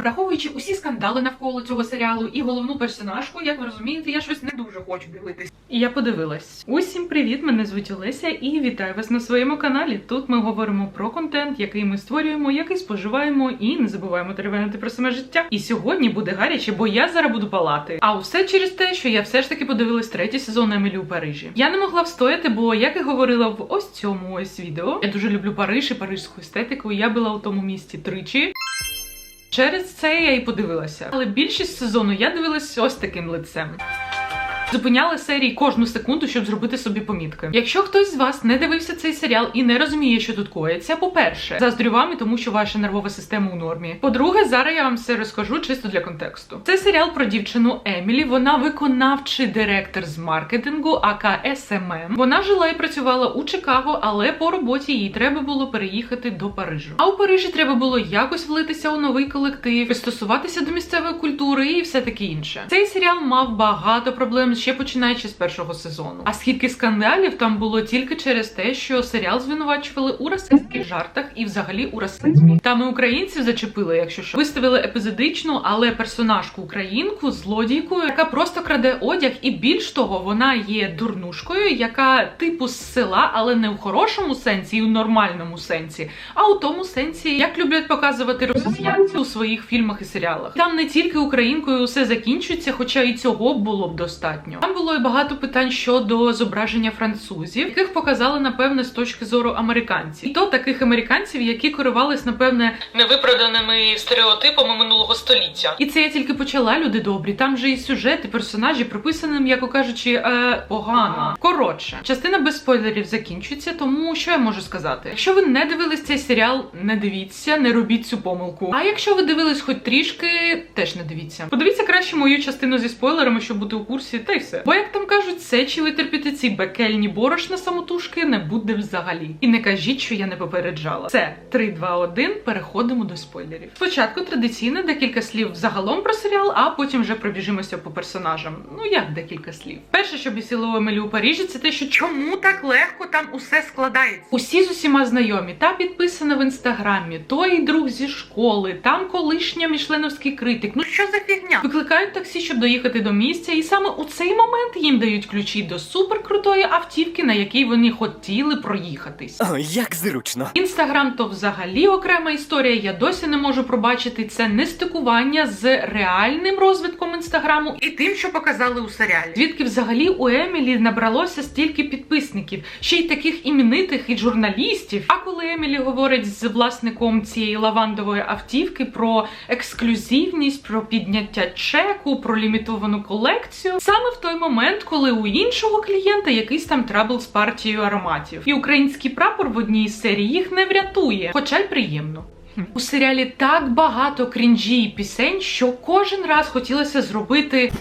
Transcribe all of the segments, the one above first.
Враховуючи усі скандали навколо цього серіалу і головну персонажку, як ви розумієте, я щось не дуже хочу дивитись. І я подивилась. Усім привіт! Мене звуть Олеся і вітаю вас на своєму каналі. Тут ми говоримо про контент, який ми створюємо, який споживаємо, і не забуваємо теревенити про саме життя. І сьогодні буде гаряче, бо я зараз буду палати. А усе через те, що я все ж таки подивилась третій сезон Емілі у Парижі. Я не могла встояти, бо як і говорила в ось цьому ось відео, я дуже люблю Париж і парижську естетику. Я була у тому місті тричі. Через це я і подивилася. Але більшість сезону я дивилась ось таким лицем. Зупиняли серії кожну секунду, щоб зробити собі помітки. Якщо хтось з вас не дивився цей серіал і не розуміє, що тут коїться, по-перше, заздрю вам і тому, що ваша нервова система у нормі. По-друге, зараз я вам все розкажу чисто для контексту. Це серіал про дівчину Емілі. Вона виконавчий директор з маркетингу, АК СММ. Вона жила і працювала у Чикаго, але по роботі їй треба було переїхати до Парижу. А у Парижі треба було якось влитися у новий колектив, пристосуватися до місцевої культури і все таке інше. Цей серіал мав багато проблем ще починаючи з першого сезону. А скільки скандалів там було тільки через те, що серіал звинувачували у расистських жартах і взагалі у расизмі. Там і українців зачепили, якщо що виставили епізодичну, але персонажку українку злодійкою, яка просто краде одяг, і більш того, вона є дурнушкою, яка типу з села, але не в хорошому сенсі, і в нормальному сенсі, а у тому сенсі, як люблять показувати росіянці у своїх фільмах і серіалах. Там не тільки українкою усе закінчується, хоча і цього було б достатньо. Там було і багато питань щодо зображення французів, яких показали напевне з точки зору американців, і то таких американців, які керувались напевне невиправданими стереотипами минулого століття. І це я тільки почала. Люди добрі. Там же і сюжет, і персонажі прописані, м'яко кажучи, е, погано. Коротше, частина без спойлерів закінчується, тому що я можу сказати. Якщо ви не дивились цей серіал, не дивіться, не робіть цю помилку. А якщо ви дивились хоч трішки, теж не дивіться. Подивіться краще мою частину зі спойлерами, щоб бути у курсі, та й все. Бо як там кажуть, сечі витерпіти ці бекельні борошна самотужки не буде взагалі. І не кажіть, що я не попереджала. Це 3, 2, 1, переходимо до спойлерів. Спочатку традиційно декілька слів загалом про серіал, а потім вже пробіжимося по персонажам. Ну як декілька слів. Перше, що бісило Емелі у Парижі, це те, що чому так легко там усе складається. Усі з усіма знайомі, та підписана в інстаграмі, той друг зі школи, там колишня мішленовський критик. Ну що за фігня? Викликають таксі, щоб доїхати до місця, і саме у цей момент їм дають ключі до суперкрутої автівки, на якій вони хотіли проїхатись. О, як зручно. Інстаграм то взагалі окрема історія. Я досі не можу пробачити це нестикування з реальним розвитком інстаграму і тим, що показали у серіалі. Звідки взагалі у Емілі набралося стільки підписників, ще й таких іменитих і журналістів. А коли Емілі говорить з власником цієї лавандової автівки про ексклюзивність, про підняття чеку, про лімітовану колекцію, саме в той момент, коли у іншого клієнта якийсь там трабл з партією ароматів, і український прапор в одній з серій їх не врятує, хоча й приємно. У серіалі так багато крінжі і пісень, що кожен раз хотілося зробити.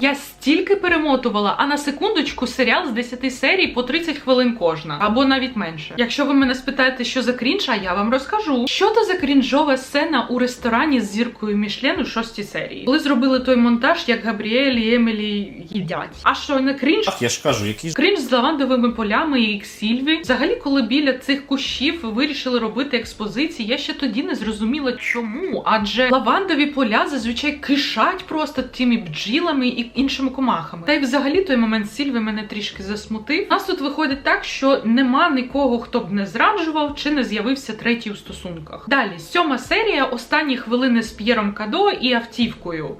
Я стільки перемотувала, а на секундочку серіал з 10 серій по 30 хвилин кожна, або навіть менше. Якщо ви мене спитаєте, що за крінж, а я вам розкажу. Що то за крінжова сцена у ресторані з зіркою Мішлен у шостій серії, коли зробили той монтаж, як Габріель і Емілі їдять. А що не крінж? Ах, я ж кажу, який Крінж з лавандовими полями і Сільві. Взагалі, коли біля цих кущів вирішили робити експозиції, я ще тоді не зрозуміла, чому. Адже лавандові поля зазвичай кишать просто тими бджілами і іншими комахами. Та й взагалі той момент Сільви мене трішки засмутив. Нас тут виходить так, що нема нікого, хто б не зраджував чи не з'явився третій у стосунках. Далі, сьома серія, останні хвилини з П'єром Кадо і автівкою.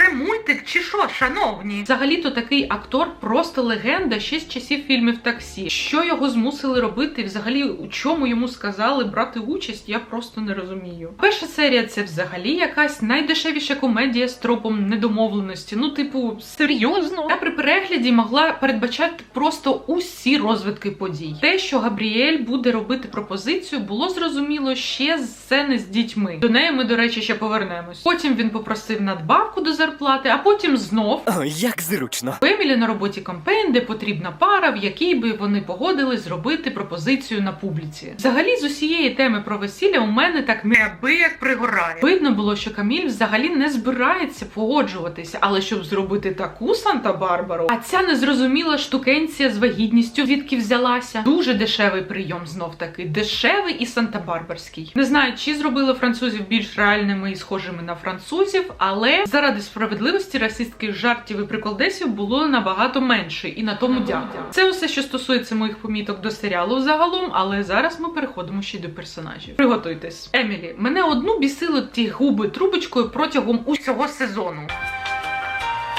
Це мультик чи що, шановні? Взагалі-то такий актор просто легенда ще з часів фільмів таксі. Що його змусили робити? Взагалі, у чому йому сказали брати участь, я просто не розумію. Перша серія це взагалі якась найдешевіша комедія з тропом недомовленості. Ну, типу, серйозно. Я при перегляді могла передбачати просто усі розвитки подій. Те, що Габріель буде робити пропозицію, було зрозуміло ще з сцени з дітьми. До неї ми, до речі, ще повернемось. Потім він попросив надбавку до заробітку зарплати, а потім знов. О, як зручно. У Емілі на роботі кампейн, де потрібна пара, в якій би вони погодились зробити пропозицію на публіці. Взагалі, з усієї теми про весілля у мене так неабияк пригорає. Видно було, що Каміль взагалі не збирається погоджуватися, але щоб зробити таку Санта-Барбару, а ця незрозуміла штукенція з вагітністю, звідки взялася. Дуже дешевий прийом знов таки, дешевий і Санта-Барбарський. Не знаю, чи зробили французів більш реальними і схожими на французів, але заради справедливості расистських жартів і приколдесів було набагато менше, і на тому дякую. Це усе, що стосується моїх поміток до серіалу загалом, але зараз ми переходимо ще до персонажів. Приготуйтесь, Емілі, мене одну бісили ті губи трубочкою протягом усього сезону.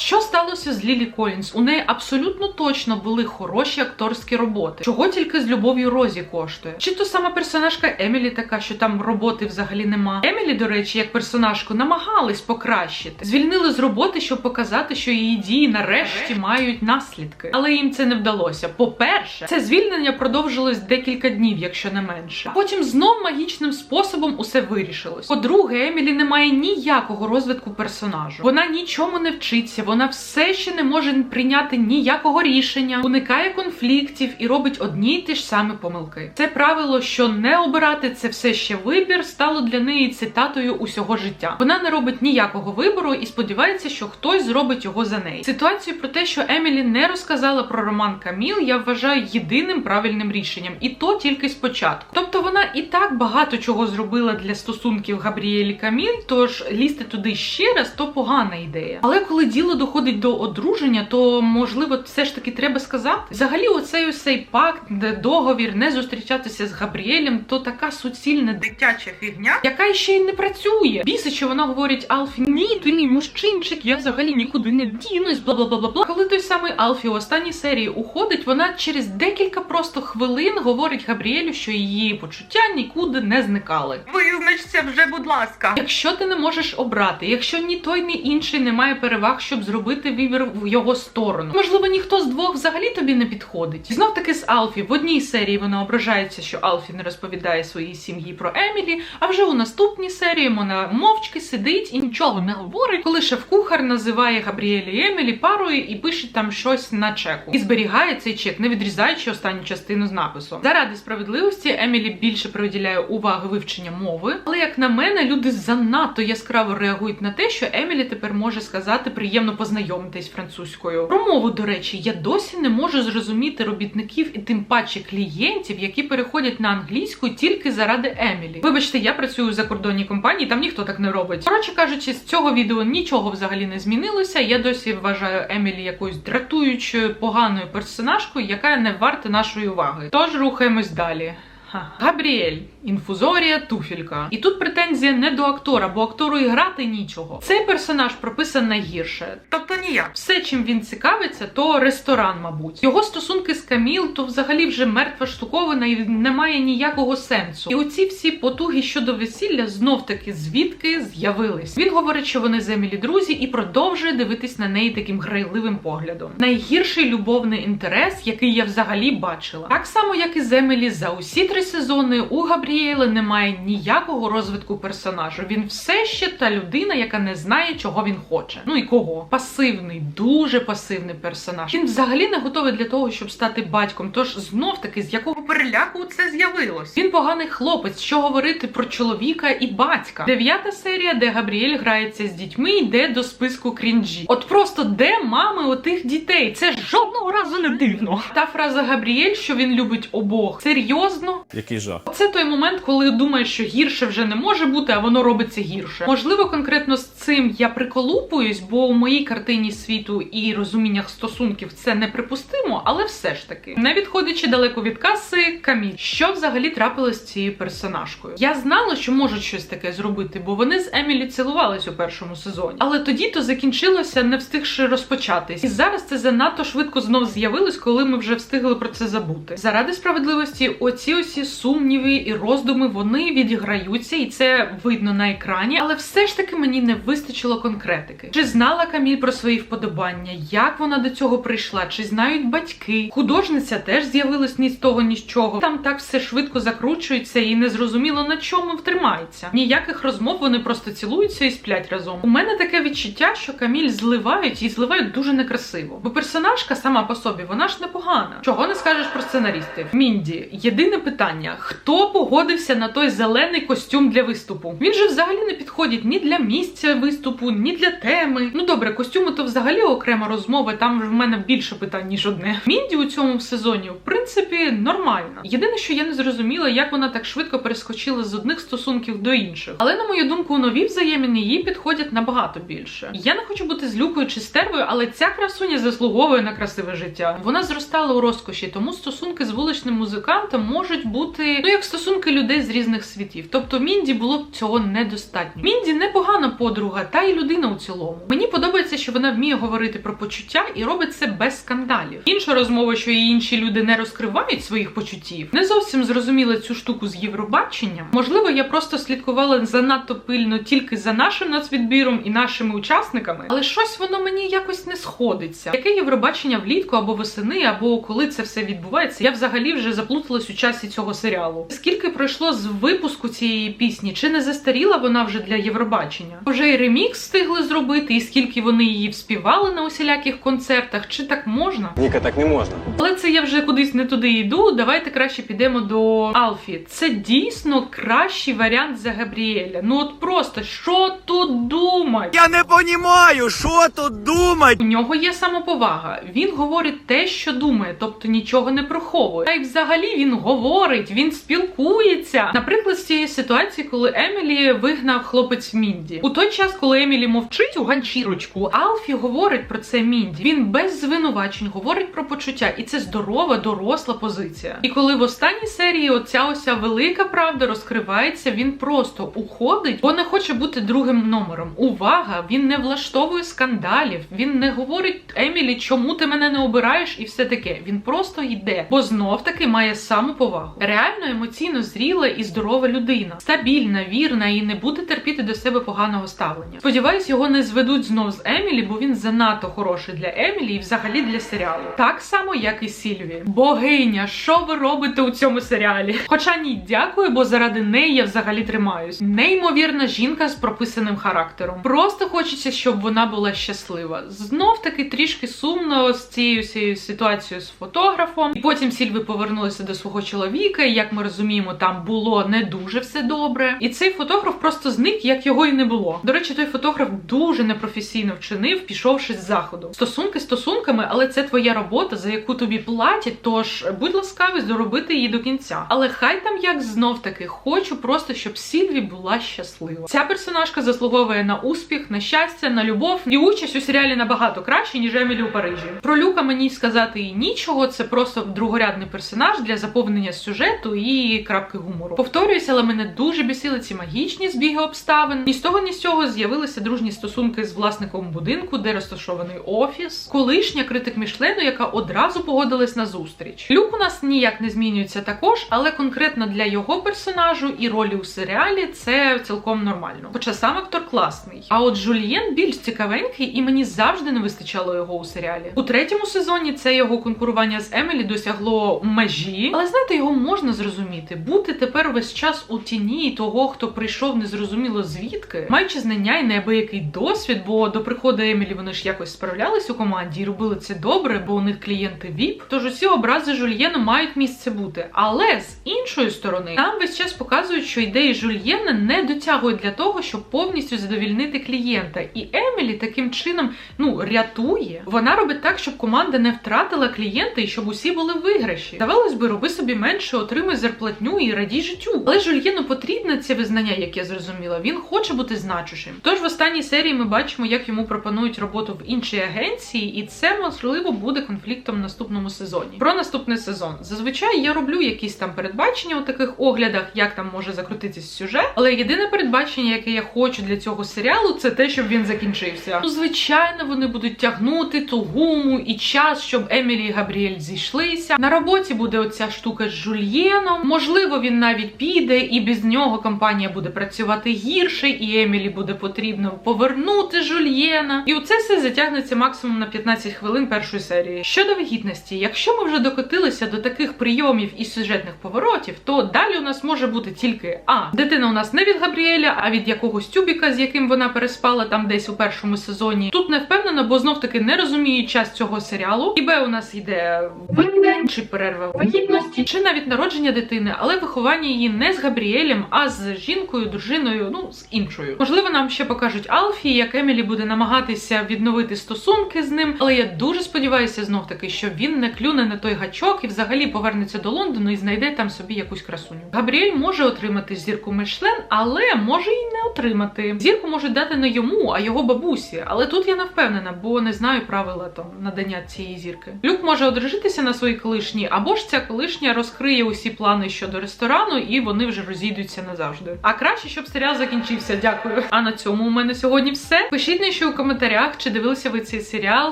Що сталося з Лілі Колінс? У неї абсолютно точно були хороші акторські роботи. Чого тільки з любов'ю Розі коштує? Чи то сама персонажка Емілі така, що там роботи взагалі нема? Емілі, до речі, як персонажку намагались покращити. Звільнили з роботи, щоб показати, що її дії нарешті мають наслідки. Але їм це не вдалося. По-перше, це звільнення продовжилось декілька днів, якщо не менше. А потім знов магічним способом усе вирішилось. По-друге, Емілі не має ніякого розвитку персонажу. Вона нічому не вчиться, вона все ще не може прийняти ніякого рішення, уникає конфліктів і робить одні й ті ж самі помилки. Це правило, що не обирати це все ще вибір, стало для неї цитатою усього життя. Вона не робить ніякого вибору і сподівається, що хтось зробить його за неї. Ситуацію про те, що Емілі не розказала про роман Каміл, я вважаю єдиним правильним рішенням, і то тільки спочатку. Тобто вона і так багато чого зробила для стосунків Габріелі Каміль, тож лізти туди ще раз то погана ідея. Але коли діло доходить до одруження, то можливо все ж таки треба сказати. Взагалі, оцей усей пакт, де договір не зустрічатися з Габріелем, то така суцільна дитяча фігня, яка ще й не працює. Бісить, що вона говорить Алфі, ні, ти мій мужчинчик, я взагалі нікуди не дінусь, бла бла бла бла бла. Коли той самий Алфі у останній серії уходить, вона через декілька просто хвилин говорить Габріелю, що її почуття нікуди не зникали. Визначся вже, будь ласка. Якщо ти не можеш обрати, якщо ні той, ні інший не має переваг, щоб зробити вибір в його сторону. Можливо, ніхто з двох взагалі тобі не підходить. Знов таки з Алфі в одній серії вона ображається, що Алфі не розповідає своїй сім'ї про Емілі. А вже у наступній серії вона мовчки сидить і нічого не говорить, коли шеф-кухар називає Габріелі і Емілі парою і пише там щось на чеку. І зберігає цей чек, не відрізаючи останню частину з написом. Заради справедливості Емілі більше приділяє уваги вивчення мови. Але як на мене, люди занадто яскраво реагують на те, що Емілі тепер може сказати приємно познайомитись французькою. Про мову, до речі, я досі не можу зрозуміти робітників і тим паче клієнтів, які переходять на англійську тільки заради Емілі. Вибачте, я працюю в закордонній компанії, там ніхто так не робить. Коротше кажучи, з цього відео нічого взагалі не змінилося. Я досі вважаю Емілі якоюсь дратуючою поганою персонажкою, яка не варта нашої уваги. Тож рухаємось далі. Габріель, інфузорія, туфілька. І тут претензія не до актора, бо актору і грати нічого. Цей персонаж прописан найгірше. Тобто ніяк. Все, чим він цікавиться, то ресторан, мабуть. Його стосунки з Каміл то взагалі вже мертва штуковина і немає ніякого сенсу. І оці всі потуги щодо весілля знов таки звідки з'явились. Він говорить, що вони з Емілі друзі, і продовжує дивитись на неї таким грайливим поглядом. Найгірший любовний інтерес, який я взагалі бачила. Так само, як і з Емілі, за усі три сезони у Габріели немає ніякого розвитку персонажу. Він все ще та людина, яка не знає, чого він хоче. Ну і кого? Пасивний, дуже пасивний персонаж. Він взагалі не готовий для того, щоб стати батьком. Тож знов таки, з якого переляку це з'явилось? Він поганий хлопець. Що говорити про чоловіка і батька? Дев'ята серія, де Габріель грається з дітьми, йде до списку крінжі. От просто де мами отих дітей? Це жодного разу не дивно. Та фраза Габріель, що він любить обох, серйозно. Який жах. Це той момент, коли думаєш, що гірше вже не може бути, а воно робиться гірше. Можливо, конкретно з цим я приколупуюсь, бо у моїй картині світу і розуміннях стосунків це неприпустимо, але все ж таки, не відходячи далеко від каси, каміль. Що взагалі трапилось з цією персонажкою? Я знала, що можуть щось таке зробити, бо вони з Емілі цілувались у першому сезоні. Але тоді то закінчилося, не встигши розпочатись. І зараз це занадто швидко знов з'явилось, коли ми вже встигли про це забути. Заради справедливості, оці усі роботі сумніви і роздуми вони відіграються, і це видно на екрані. Але все ж таки мені не вистачило конкретики. Чи знала Каміль про свої вподобання? Як вона до цього прийшла? Чи знають батьки? Художниця теж з'явилась ні з того, ні з чого. Там так все швидко закручується і не зрозуміло на чому втримається. Ніяких розмов вони просто цілуються і сплять разом. У мене таке відчуття, що Каміль зливають і зливають дуже некрасиво. Бо персонажка сама по собі, вона ж непогана. Чого не скажеш про сценаристів? Мінді, єдине питання: хто погодився на той зелений костюм для виступу? Він же взагалі не підходить ні для місця виступу, ні для теми. Ну добре, костюми то взагалі окрема розмова. Там в мене більше питань ніж одне. Мінді у цьому сезоні, в принципі, нормальна. Єдине, що я не зрозуміла, як вона так швидко перескочила з одних стосунків до інших. Але на мою думку, нові взаємини їй підходять набагато більше. Я не хочу бути злюкою чи стервою, але ця красуня заслуговує на красиве життя. Вона зростала у розкоші, тому стосунки з вуличним музикантом можуть бути ну як стосунки людей з різних світів. Тобто Мінді було б цього недостатньо. Мінді непогана подруга, та й людина у цілому. Мені подобається, що вона вміє говорити про почуття і робить це без скандалів. Інша розмова, що і інші люди не розкривають своїх почуттів. Не зовсім зрозуміла цю штуку з Євробаченням. Можливо, я просто слідкувала занадто пильно тільки за нашим нацвідбіром і нашими учасниками, але щось воно мені якось не сходиться. Яке Євробачення влітку або восени, або коли це все відбувається, я взагалі вже заплуталась у часі цього серіалу. Скільки пройшло з випуску цієї пісні? Чи не застаріла вона вже для Євробачення? Вже й ремікс встигли зробити, і скільки вони її вспівали на усіляких концертах? Чи так можна? Ніка, так не можна. Але це я вже кудись не туди йду. Давайте краще підемо до Алфі. Це дійсно кращий варіант за Габріеля. Ну от просто що тут думать? Я не понімаю, що тут думать. У нього є самоповага. Він говорить те, що думає, тобто нічого не приховує. Та й взагалі він говорить, він спілкується. Наприклад, з цієї ситуації, коли Емілі вигнав хлопець Мінді. У той час, коли Емілі мовчить у ганчірочку, Алфі говорить про це Мінді. Він без звинувачень говорить про почуття, і це здорова, доросла позиція. І коли в останній серії оця ося велика правда розкривається, він просто уходить, бо не хоче бути другим номером. Увага! Він не влаштовує скандалів. Він не говорить Емілі, чому ти мене не обираєш, і все таке. Він просто йде, бо знов таки має самоповагу. Реально емоційно зріла і здорова людина, стабільна, вірна і не буде терпіти до себе поганого ставлення. Сподіваюсь, його не зведуть знов з Емілі, бо він занадто хороший для Емілі і взагалі для серіалу. Так само, як і Сільві. Богиня, що ви робите у цьому серіалі? Хоча ні, дякую, бо заради неї я взагалі тримаюсь. Неймовірна жінка з прописаним характером. Просто хочеться, щоб вона була щаслива. Знов таки трішки сумно з цією ситуацією з фотографом. І потім Сільви повернулася до свого чоловіка. І як ми розуміємо, там було не дуже все добре. І цей фотограф просто зник, як його і не було. До речі, той фотограф дуже непрофесійно вчинив, пішовши з заходу. Стосунки стосунками, але це твоя робота, за яку тобі платять. Тож будь ласкавий доробити її до кінця. Але хай там як знов таки хочу просто, щоб Сільві була щаслива. Ця персонажка заслуговує на успіх, на щастя, на любов і участь у серіалі набагато краще, ніж Емілі у Парижі. Про Люка мені сказати і нічого. Це просто другорядний персонаж для заповнення сюжету і крапки гумору. Повторююся, але мене дуже бісили ці магічні збіги обставин. Ні з того, ні з цього з'явилися дружні стосунки з власником будинку, де розташований офіс, колишня критик Мішлену, яка одразу погодилась на зустріч. Люк у нас ніяк не змінюється також, але конкретно для його персонажу і ролі у серіалі це цілком нормально. Хоча сам актор класний. А от Жульєн більш цікавенький, і мені завжди не вистачало його у серіалі. У третьому сезоні це його конкурування з Емілі досягло межі, але знаєте, його можна зрозуміти. Бути тепер весь час у тіні того, хто прийшов незрозуміло звідки, маючи знання і неабиякий досвід, бо до приходу Емілі вони ж якось справлялись у команді і робили це добре, бо у них клієнти ВІП. Тож усі образи Жульєна мають місце бути. Але з іншої сторони, нам весь час показують, що ідеї Жульєна не дотягують для того, щоб повністю задовільнити клієнта. І Емілі таким чином ну рятує. Вона робить так, щоб команда не втратила клієнта і щоб усі були виграші. Здавалось би, роби собі менше, отримуй зарплатню і радій життю. Але Жульєну потрібне це визнання, як я зрозуміла. Він хоче бути значущим. Тож в останній серії ми бачимо, як йому пропонують роботу в іншій агенції, і це можливо буде конфліктом в наступному сезоні. Про наступний сезон. Зазвичай я роблю якісь там передбачення у таких оглядах, як там може закрутитись сюжет. Але єдине передбачення, яке я хочу для цього серіалу, це те, щоб він закінчився. Ну, звичайно, вони будуть тягнути ту гуму і час, щоб Емілі і Габріель зійшлися. На роботі буде оця штука з Жульєном. Жульєном. Можливо, він навіть піде, і без нього компанія буде працювати гірше, і Емілі буде потрібно повернути Жульєна. І оце все затягнеться максимум на 15 хвилин першої серії. Щодо вагітності, якщо ми вже докотилися до таких прийомів і сюжетних поворотів, то далі у нас може бути тільки а дитина у нас не від Габріеля, а від якогось тюбіка, з яким вона переспала там десь у першому сезоні. Тут не впевнена, бо знов таки не розумію час цього серіалу. І Б у нас йде вихідень, чи перерва вагітності, чи навіть народження дитини, але виховання її не з Габріелем, а з жінкою, дружиною, ну з іншою. Можливо, нам ще покажуть Алфі, як Емілі буде намагатися відновити стосунки з ним. Але я дуже сподіваюся, знов таки, що він не клюне на той гачок і взагалі повернеться до Лондону і знайде там собі якусь красуню. Габріель може отримати зірку Мишлен, але може і не отримати. Зірку можуть дати не йому, а його бабусі. Але тут я не впевнена, бо не знаю правила там надання цієї зірки. Люк може одружитися на своїй колишній, або ж ця колишня розкриє усі плани щодо ресторану, і вони вже розійдуться назавжди. А краще, щоб серіал закінчився. Дякую. А на цьому у мене сьогодні все. Пишіть нижче у коментарях, чи дивилися ви цей серіал,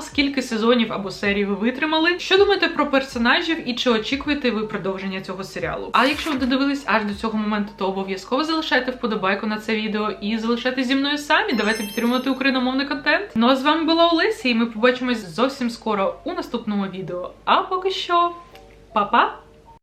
скільки сезонів або серій ви витримали. Що думаєте про персонажів і чи очікуєте ви продовження цього серіалу? А якщо ви додивились аж до цього моменту, то обов'язково залишайте вподобайку на це відео і залишайте зі мною самі. Давайте підтримувати україномовний контент. Ну а з вами була Олеся, і ми побачимось зовсім скоро у наступному відео. А поки що, па-па!